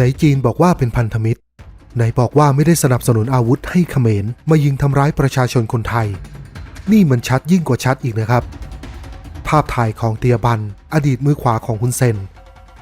ไหนจีนบอกว่าเป็นพันธมิตร ไหนบอกว่าไม่ได้สนับสนุนอาวุธให้เขมรมายิงทำร้ายประชาชนคนไทย นี่มันชัดยิ่งกว่าชัดอีกนะครับ ภาพถ่ายของเตียบัน อดีตมือขวาของฮุนเซน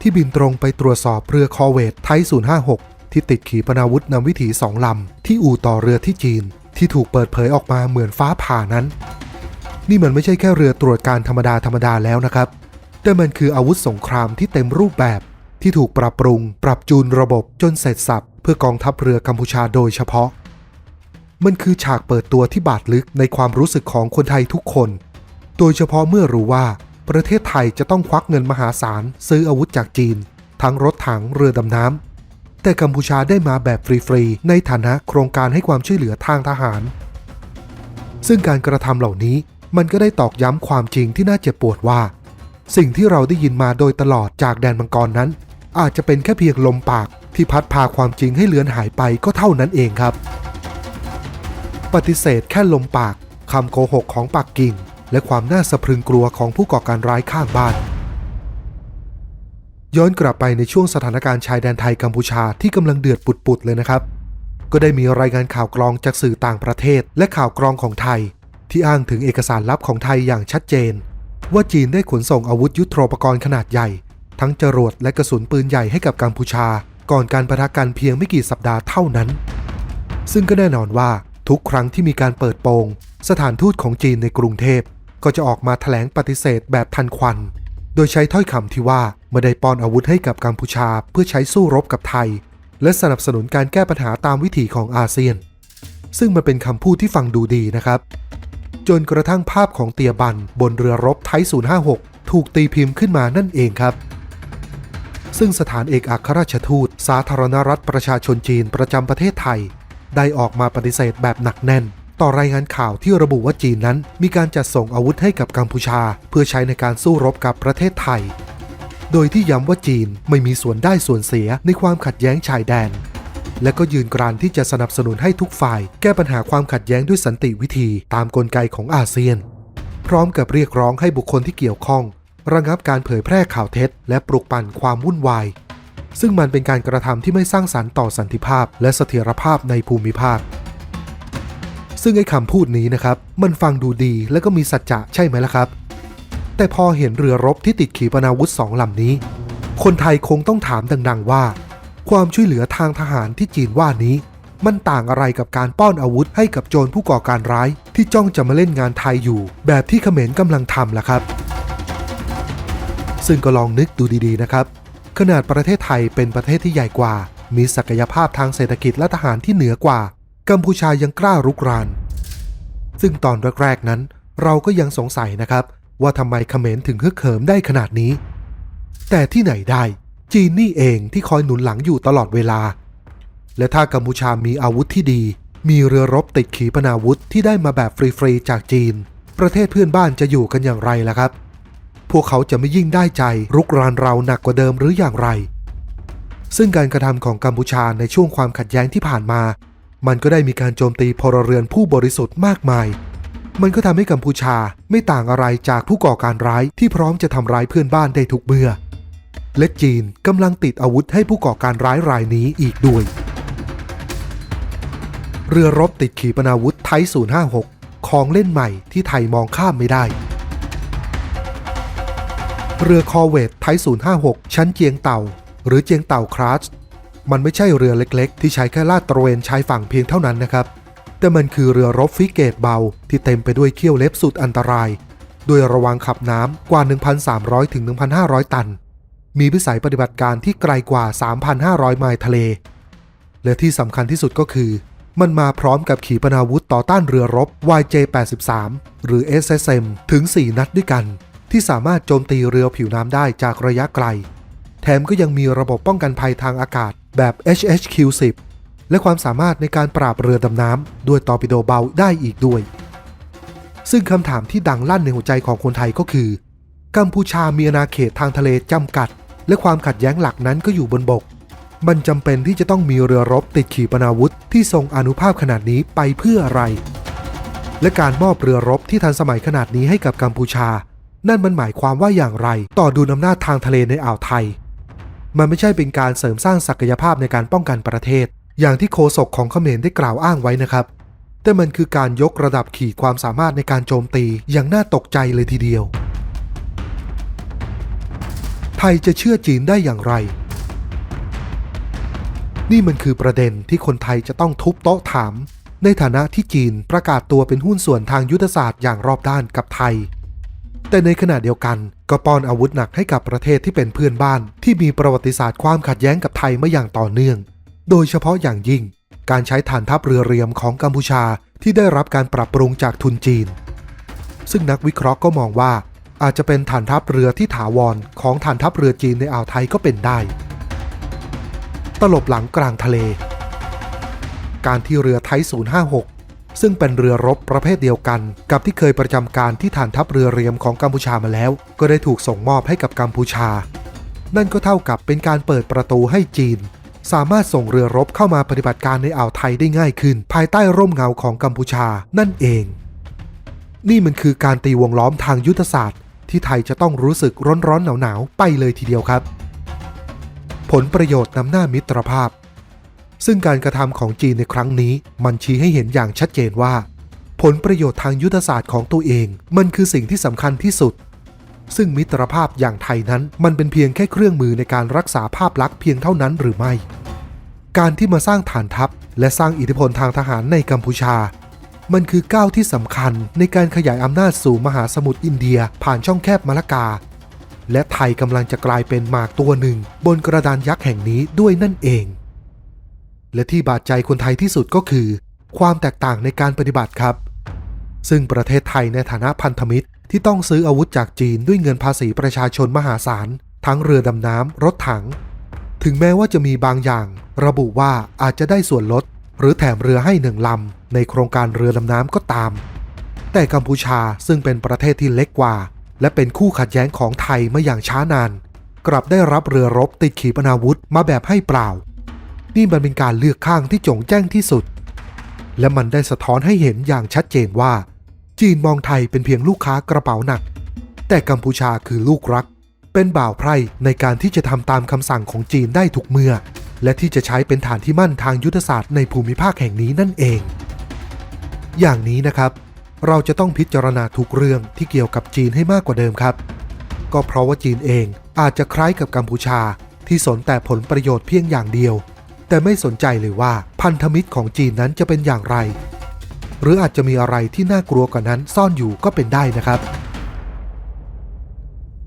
ที่บินตรงไปตรวจสอบเรือคอเวตไทย056 ที่ติดขีปนาวุธนำวิถีสองลำ ที่อู่ต่อเรือที่จีน ที่ถูกเปิดเผยออกมาเหมือนฟ้าผ่านั้น นี่มันไม่ใช่แค่เรือตรวจการธรรมดาธรรมดาแล้วนะครับ แต่มันคืออาวุธสงครามที่เต็มรูปแบบ ที่ถูกปรับปรุง ปรับจูนระบบจนเสร็จสับเพื่อกองทัพเรือกัมพูชาโดยเฉพาะ มันคือฉากเปิดตัวที่บาดลึกในความรู้สึกของคนไทยทุกคน โดยเฉพาะเมื่อรู้ว่า ประเทศไทยจะต้องควักเงินมหาศาลซื้ออาวุธจากจีน ทั้งรถถังเรือดำน้ำ แต่กัมพูชาได้มาแบบฟรีๆ ในฐานะโครงการให้ความช่วยเหลือทางทหาร ซึ่งการกระทำเหล่านี้มันก็ได้ตอกย้ำความจริงที่น่าเจ็บปวดว่า สิ่งที่เราได้ยินมาโดยตลอดจากแดนมังกรนั้น อาจจะเป็นแค่เพียงลมปากที่พัดพาความจริงให้เลือนหายไปก็เท่านั้นเองครับ ปฏิเสธแค่ลมปากคำโกหกของปักกิ่ง และความน่าสะพรึงกลัวของผู้ก่อการร้ายข้างบ้าน ย้อนกลับไปในช่วงสถานการณ์ชายแดนไทยกัมพูชาที่กำลังเดือดปุดๆเลยนะครับ ก็ได้มีรายงานข่าวกรองจากสื่อต่างประเทศ และข่าวกรองของไทย ที่อ้างถึงเอกสารลับของไทยอย่างชัดเจน ว่าจีนได้ขนส่งอาวุธยุทโธปกรณ์ขนาดใหญ่ ทั้งจรวดและกระสุนปืนใหญ่ให้กับกัมพูชา ก่อนการประทะกันเพียงไม่กี่สัปดาห์เท่านั้น ซึ่งก็แน่นอนว่าทุกครั้งที่มีการเปิดโปง สถานทูตของจีนในกรุงเทพ ก็จะออกมาแถลงปฏิเสธแบบทันควัน โดยใช้ถ้อยคำที่ว่าไม่ได้ป้อนอาวุธให้กับกัมพูชาเพื่อใช้สู้รบกับไทย และสนับสนุนการแก้ปัญหาตามวิถีของอาเซียน ซึ่งมันเป็นคำพูดที่ฟังดูดีนะครับ จนกระทั่งภาพของเตียบันบนเรือรบไทย056 ถูกตีพิมพ์ขึ้นมานั่นเองครับ ซึ่งสถานเอกอัครราชทูต สาธารณรัฐประชาชนจีนประจำประเทศไทย ได้ออกมาปฏิเสธแบบหนักแน่น ต่อรายงานข่าวที่ระบุว่าจีนนั้น มีการจัดส่งอาวุธให้กับกัมพูชา เพื่อใช้ในการสู้รบกับประเทศไทย โดยที่ย้ำว่าจีนไม่มีส่วนได้ส่วนเสียในความขัดแย้งชายแดนและก็ยืนกรานที่จะสนับสนุนให้ทุกฝ่าย แก้ปัญหาความขัดแย้งด้วยสันติวิธีตามกลไกของอาเซียน พร้อมกับเรียกร้องให้บุคคลที่เกี่ยวข้อง ระงับการเผยแพร่ข่าวเท็จ และปลุกปั่นความวุ่นวาย ซึ่งมันเป็นการกระทำที่ไม่สร้างสรรค์ต่อสันติภาพ และเสถียรภาพในภูมิภาค ซึ่งไอ้คำพูดนี้นะครับ มันฟังดูดีและก็มีสัจจะใช่ไหมล่ะครับ แต่พอเห็นเรือรบที่ติดขีปนาวุธสองลำนี้ คนไทยคงต้องถามดังๆ ว่า ความช่วยเหลือทางทหารที่จีนว่านี้ มันต่างอะไรกับการป้อนอาวุธให้กับโจรผู้ก่อการร้าย ที่จ้องจะมาเล่นงานไทยอยู่ แบบที่เขมรกำลังทำล่ะครับ ซึ่งก็ลองนึกดูดีๆนะครับ ขนาดประเทศไทยเป็นประเทศที่ใหญ่กว่า มีศักยภาพทางเศรษฐกิจและทหารที่เหนือกว่า กัมพูชายังกล้ารุกราน ซึ่งตอนแรกๆนั้น เราก็ยังสงสัยนะครับ ว่าทำไมเขมรถึงฮึกเหิมได้ขนาดนี้ แต่ที่ไหนได้ จีนนี่เองที่คอยหนุนหลังอยู่ตลอดเวลา และถ้ากัมพูชามีอาวุธที่ดี มีเรือรบติดขีปนาวุธที่ได้มาแบบฟรีๆจากจีน ประเทศเพื่อนบ้านจะอยู่กันอย่างไรล่ะครับ พวกเขาจะไม่ยิ่งได้ใจรุกรานเราหนักกว่าเดิมหรืออย่างไร ซึ่งการกระทำของกัมพูชาในช่วงความขัดแย้งที่ผ่านมา มันก็ได้มีการโจมตีพลเรือนผู้บริสุทธิ์มากมาย มันก็ทำให้กัมพูชาไม่ต่างอะไรจากผู้ก่อการร้ายที่พร้อมจะทำร้ายเพื่อนบ้านได้ทุกเมื่อ และจีนกำลังติดอาวุธให้ผู้ก่อการร้ายรายนี้อีกด้วย เรือรบติดขีปนาวุธไทย056 ของเล่นใหม่ที่ไทยมองข้ามไม่ได้ เรือคอเวตไทย056 ชั้นเจียงเต่า หรือเจียงเต่าคลาสมันไม่ใช่เรือเล็กๆ ที่ใช้แค่ลาดตระเวนชายฝั่งเพียงเท่านั้นนะครับ แต่มันคือเรือรบฟิเกตเบาที่เต็มไปด้วยเขี้ยวเล็บสุดอันตรายโดยระวังขับน้ำกว่า 1,300 ถึง 1,500 ตัน มีวิสัยปฏิบัติการที่ไกลกว่า 3,500 ไมล์ทะเล และที่สำคัญที่สุดก็คือ มันมาพร้อมกับขีปนาวุธต่อต้านเรือรบ YJ-83 หรือ SSM ถึง 4 นัดด้วยกัน ที่สามารถโจมตีเรือผิวน้ำได้จากระยะไกล แถมก็ยังมีระบบป้องกันภัยทางอากาศแบบ HHQ-10 และความสามารถในการปราบเรือดำน้ำด้วยตอร์ปิโดเบาได้อีกด้วย ซึ่งคำถามที่ดังลั่นในหัวใจของคนไทยก็คือ กัมพูชามีอาณาเขตทางทะเลจำกัด และความขัดแย้งหลักนั้นก็อยู่บนบก มันจำเป็นที่จะต้องมีเรือรบติดขีปนาวุธที่ทรงอนุภาพขนาดนี้ไปเพื่ออะไร และการมอบเรือรบที่ทันสมัยขนาดนี้ให้กับกัมพูชา นั่นมันหมายความว่าอย่างไร ต่อดุลอำนาจทางทะเลในอ่าวไทย มันไม่ใช่เป็นการเสริมสร้างศักยภาพในการป้องกันประเทศ อย่างที่โฆษกของเขมรได้กล่าวอ้างไว้นะครับ แต่มันคือการยกระดับขีดความสามารถในการโจมตีอย่างน่าตกใจเลยทีเดียว ไทยจะเชื่อจีนได้อย่างไร นี่มันคือประเด็นที่คนไทยจะต้องทุบโต๊ะถาม ในฐานะที่จีนประกาศตัวเป็นหุ้นส่วนทางยุทธศาสตร์อย่างรอบด้านกับไทย แต่ในขณะเดียวกัน ก็ป้อนอาวุธหนักให้กับประเทศที่เป็นเพื่อนบ้าน ที่มีประวัติศาสตร์ความขัดแย้งกับไทยมาอย่างต่อเนื่อง โดยเฉพาะอย่างยิ่ง การใช้ฐานทัพเรือเรียมของกัมพูชาที่ได้รับการปรับปรุงจากทุนจีน ซึ่งนักวิเคราะห์ก็มองว่า อาจจะเป็นฐานทัพเรือที่ถาวรของฐานทัพเรือจีนในอ่าวไทยก็เป็นได้ ตลบหลังกลางทะเล การที่เรือไทย 056 ซึ่งเป็นเรือรบประเภทเดียวกัน กับที่เคยประจำการที่ฐานทัพเรือเรียมของกัมพูชามาแล้ว ก็ได้ถูกส่งมอบให้กับกัมพูชา นั่นก็เท่ากับเป็นการเปิดประตูให้จีน สามารถส่งเรือรบเข้ามาปฏิบัติการในอ่าวไทยได้ง่ายขึ้น ภายใต้ร่มเงาของกัมพูชานั่นเอง นี่มันคือการตีวงล้อมทางยุทธศาสตร์ ที่ไทยจะต้องรู้สึกร้อนๆหนาวๆไปเลยทีเดียวครับ ผลประโยชน์นำหน้ามิตรภาพ ซึ่งการกระทำของจีนในครั้งนี้ มันชี้ให้เห็นอย่างชัดเจนว่า ผลประโยชน์ทางยุทธศาสตร์ของตัวเอง มันคือสิ่งที่สำคัญที่สุด ซึ่งมิตรภาพอย่างไทยนั้นมันเป็นเพียงแค่เครื่องมือในการรักษาภาพลักษณ์เพียงเท่านั้นหรือไม่ การที่มาสร้างฐานทัพ และสร้างอิทธิพลทางทหารในกัมพูชา มันคือก้าวที่สำคัญในการขยายอำนาจสู่มหาสมุทรอินเดียผ่านช่องแคบมะละกาและไทยกำลังจะกลายเป็นหมากตัวหนึ่ง บนกระดานยักษ์แห่งนี้ด้วยนั่นเอง และที่บาดใจคนไทยที่สุดก็คือ ความแตกต่างในการปฏิบัติครับ ซึ่งประเทศไทยในฐานะพันธมิตรที่ต้องซื้ออาวุธจากจีนด้วยเงินภาษีประชาชนมหาศาล ทั้งเรือดำน้ำรถถัง ถึงแม้ว่าจะมีบางอย่าง ระบุว่าอาจจะได้ส่วนลด หรือแถมเรือให้หนึ่งลำในโครงการเรือดำน้ำก็ตาม แต่กัมพูชาซึ่งเป็นประเทศที่เล็กกว่า และเป็นคู่ขัดแย้งของไทยมาอย่างช้านาน กลับได้รับเรือรบติดขีปนาวุธมาแบบให้เปล่า นี่มันเป็นการเลือกข้างที่จงแจ้งที่สุด และมันได้สะท้อนให้เห็นอย่างชัดเจนว่า จีนมองไทยเป็นเพียงลูกค้ากระเป๋าหนัก แต่กัมพูชาคือลูกรัก เป็นบ่าวไพร่ในการที่จะทำตามคำสั่งของจีนได้ทุกเมื่อ และที่จะใช้เป็นฐานที่มั่นทางยุทธศาสตร์ในภูมิภาคแห่งนี้นั่นเอง อย่างนี้นะครับ เราจะต้องพิจารณาทุกเรื่องที่เกี่ยวกับจีนให้มากกว่าเดิมครับ ก็เพราะว่าจีนเองอาจจะคล้ายกับกัมพูชาที่สนแต่ผลประโยชน์เพียงอย่างเดียว แต่ไม่สนใจเลยว่าพันธมิตรของจีนนั้นจะเป็นอย่างไร หรืออาจจะมีอะไรที่น่ากลัวกว่านั้นซ่อนอยู่ก็เป็นได้นะครับ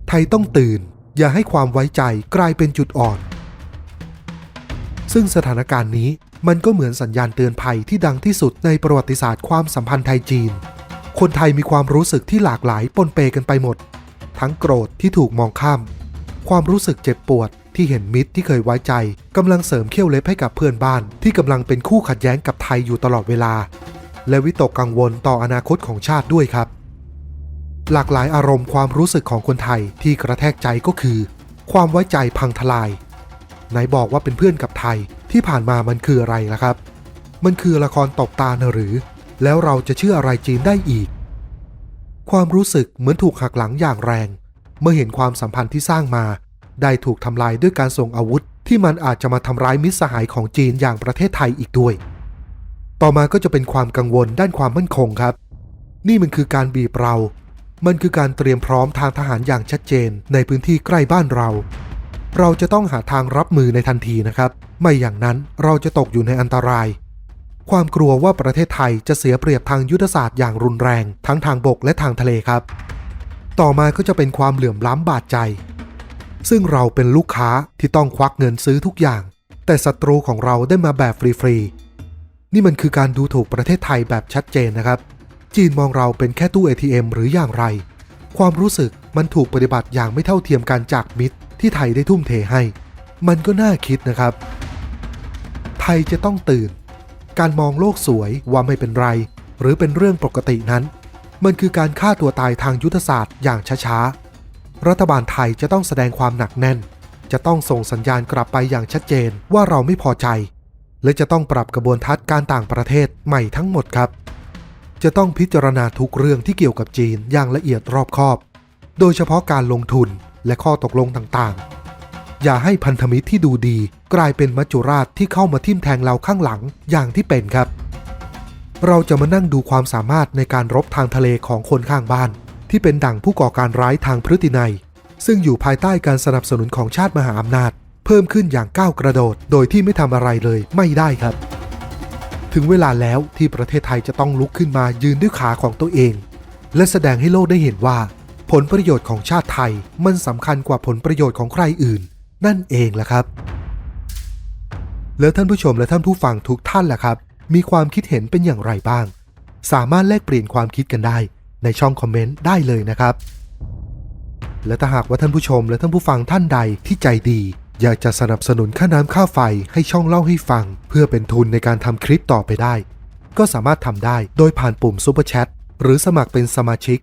ไทยต้องตื่น อย่าให้ความไว้ใจกลายเป็นจุดอ่อน ซึ่งสถานการณ์นี้มันก็เหมือนสัญญาณเตือนภัยที่ดังที่สุดในประวัติศาสตร์ความสัมพันธ์ไทยจีน คนไทยมีความรู้สึกที่หลากหลายปนเปกันไปหมด ทั้งโกรธที่ถูกมองข้าม ความรู้สึกเจ็บปวด ที่เห็นมิตรที่เคยไว้ใจกำลังเสริมเขี้ยวเล็บให้กับเพื่อนบ้าน ที่กำลังเป็นคู่ขัดแย้งกับไทยอยู่ตลอดเวลา และวิตกกังวลต่ออนาคตของชาติด้วยครับ หลากหลายอารมณ์ความรู้สึกของคนไทยที่กระแทกใจก็คือ ความไว้ใจพังทลายไหนบอกว่าเป็นเพื่อนกับไทยที่ผ่านมามันคืออะไรล่ะครับ มันคือละครตกตาหรือ แล้วเราจะเชื่ออะไรจีนได้อีก ความรู้สึกเหมือนถูกหักหลังอย่างแรง เมื่อเห็นความสัมพันธ์ที่สร้างมา ได้ถูกทำลายด้วยการส่งอาวุธ ที่มันอาจจะมาทำร้ายมิตรสหายของจีนอย่างประเทศไทยอีกด้วย ต่อมาก็จะเป็นความกังวลด้านความมั่นคงครับ นี่มันคือการบีบเรา มันคือการเตรียมพร้อมทางทหารอย่างชัดเจนในพื้นที่ใกล้บ้านเรา เราจะต้องหาทางรับมือในทันทีนะครับ ไม่อย่างนั้นเราจะตกอยู่ในอันตราย ความกลัวว่าประเทศไทยจะเสียเปรียบทางยุทธศาสตร์อย่างรุนแรง ทั้งทางบกและทางทะเลครับ ต่อมาก็จะเป็นความเหลื่อมล้ำบาดใจ ซึ่งเราเป็นลูกค้าที่ต้องควักเงินซื้อทุกอย่าง แต่ศัตรูของเราได้มาแบบฟรีๆ นี่มันคือการดูถูกประเทศไทยแบบชัดเจนนะครับ จีนมองเราเป็นแค่ตู้ ATM หรืออย่างไร ความรู้สึกมันถูกปฏิบัติอย่างไม่เท่าเทียมกันจากมิตร ที่ไทยได้ทุ่มเทให้ มันก็น่าคิดนะครับ ไทยจะต้องตื่น การมองโลกสวยว่าไม่เป็นไร หรือเป็นเรื่องปกตินั้น มันคือการฆ่าตัวตายทางยุทธศาสตร์อย่างช้าๆ รัฐบาลไทยจะต้องแสดงความหนักแน่น จะต้องส่งสัญญาณกลับไปอย่างชัดเจนว่าเราไม่พอใจ และจะต้องปรับกระบวนทัศน์การต่างประเทศใหม่ทั้งหมดครับ จะต้องพิจารณาทุกเรื่องที่เกี่ยวกับจีนอย่างละเอียดรอบคอบ โดยเฉพาะการลงทุนและข้อตกลงต่างๆ อย่าให้พันธมิตรที่ดูดี กลายเป็นมัจจุราชที่เข้ามาทิ่มแทงเราข้างหลังอย่างที่เป็นครับ เราจะมานั่งดูความสามารถในการรบทางทะเลของคนข้างบ้าน ที่เป็นดั่งผู้ก่อการร้ายทางพฤตินัย ซึ่งอยู่ภายใต้การสนับสนุนของชาติมหาอำนาจ เพิ่มขึ้นอย่างก้าวกระโดด โดยที่ไม่ทำอะไรเลยไม่ได้ครับ ถึงเวลาแล้วที่ประเทศไทยจะต้องลุกขึ้นมายืนด้วยขาของตัวเอง และแสดงให้โลกได้เห็นว่า ผลประโยชน์ของชาติไทยมันสำคัญกว่าผลประโยชน์ของใครอื่น นั่นเองแหละครับแล้วท่านผู้ชมและท่านผู้ฟังทุกท่านล่ะครับ มีความคิดเห็นเป็นอย่างไรบ้าง สามารถแลกเปลี่ยนความคิดกันได้ ในช่องคอมเมนต์ได้เลยนะครับ และถ้าหากว่าท่านผู้ชมและท่านผู้ฟังท่านใดที่ใจดี อยากจะสนับสนุนค่าน้ำค่าไฟให้ช่องเล่าให้ฟัง เพื่อเป็นทุนในการทำคลิปต่อไปได้ ก็สามารถทำได้โดยผ่านปุ่ม Super Chat หรือสมัครเป็นสมาชิก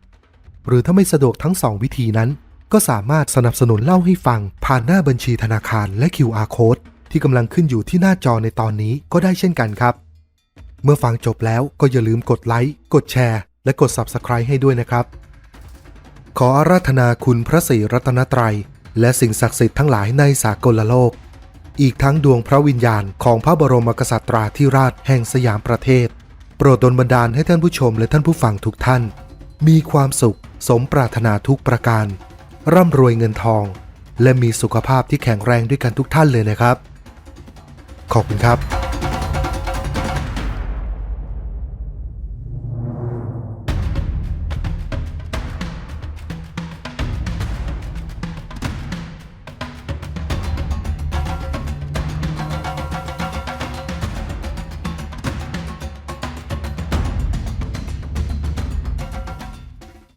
หรือถ้าไม่สะดวกทั้ง 2 วิธีนั้น ก็สามารถสนับสนุนเล่าให้ฟัง ผ่านหน้าบัญชีธนาคารและ QR Code ที่กำลังขึ้นอยู่ที่หน้าจอในตอนนี้ก็ได้เช่นกันครับ เมื่อฟังจบแล้วก็อย่าลืมกดไลค์ กดแชร์ และกด Subscribe ให้ด้วยนะครับ ขออาราธนาคุณพระศรีรัตนตรัย และสิ่งศักดิ์สิทธิ์ทั้งหลายในสากลโลก อีกทั้งดวงพระวิญญาณของพระบรมกษัตราธิราชแห่งสยามประเทศ โปรดดลบันดาลให้ท่านผู้ชมและท่านผู้ฟังทุกท่าน มีความสุขสมปรารถนาทุกประการ ร่ำรวยเงินทอง และมีสุขภาพที่แข็งแรงด้วยกันทุกท่านเลยนะครับ ขอบคุณครับ